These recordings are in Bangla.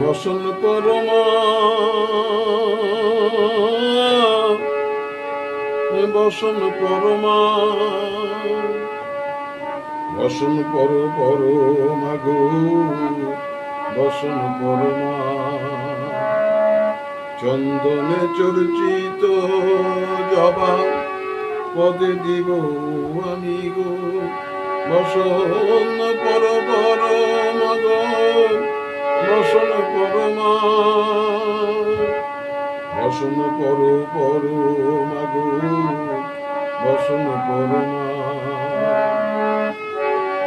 বসন পরমা। বসন পরমা। বসন পর পর মাগো বসন পরমা। চন্দনে চর্চিত জবা, পদে দিব আমি গো। বসন পর পর মাগো বসন পরমা বসন পর পর মাগো বসন পরমা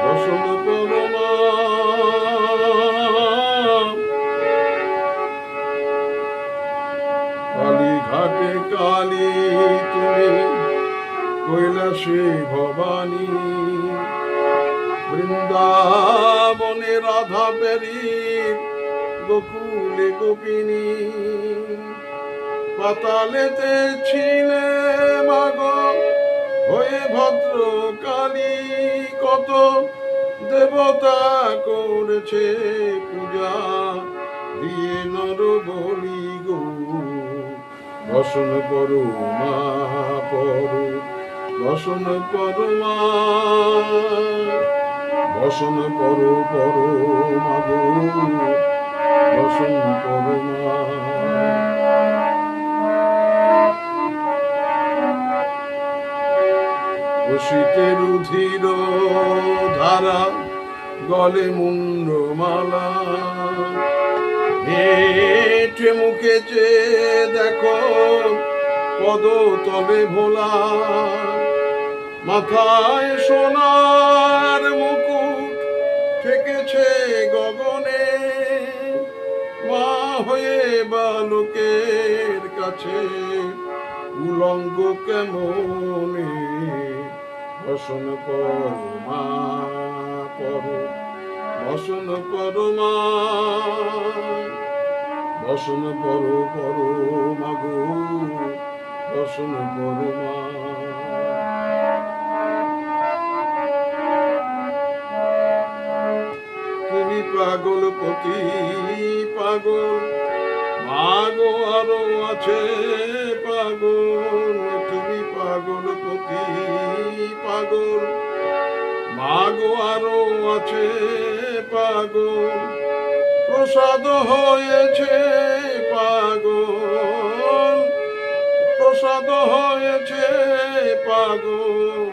বসন পরমা কালী ঘাটে কালী তুমি, কৈলাসে ভবানী। বৃন্দাবনে রাধা বেরি গোকুলে গোপিনী। পাতালেতে ছিলে মাগ হয়ে ভদ্র কালী কত দেবতা করেছে পূজা দিয়ে নর বলি গো। বসন করু মা পরু, বসন করু মা। বসন করু পরু মাগো। শীতের রুধির ধারা গলে মুন্ড মালা হেঁটে মুখে যে দেখো পদ তলে ভোলা। মাথায় সোনার মুকুট ঠেকেছে গগনে। বালকের কাছে উলঙ্গ কেমনে বসন কর মা পর বসন কর মা বসন পর পর মাগো, বসন কর মা তুমি পাগল, পতি পাগল আরও আছে পাগল, তুমি পাগল পতি পাগল। মাগো আরও আছে পাগল, প্রসাদ হয়েছে পাগল। প্রসাদ হয়েছে পাগল,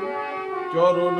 চরণ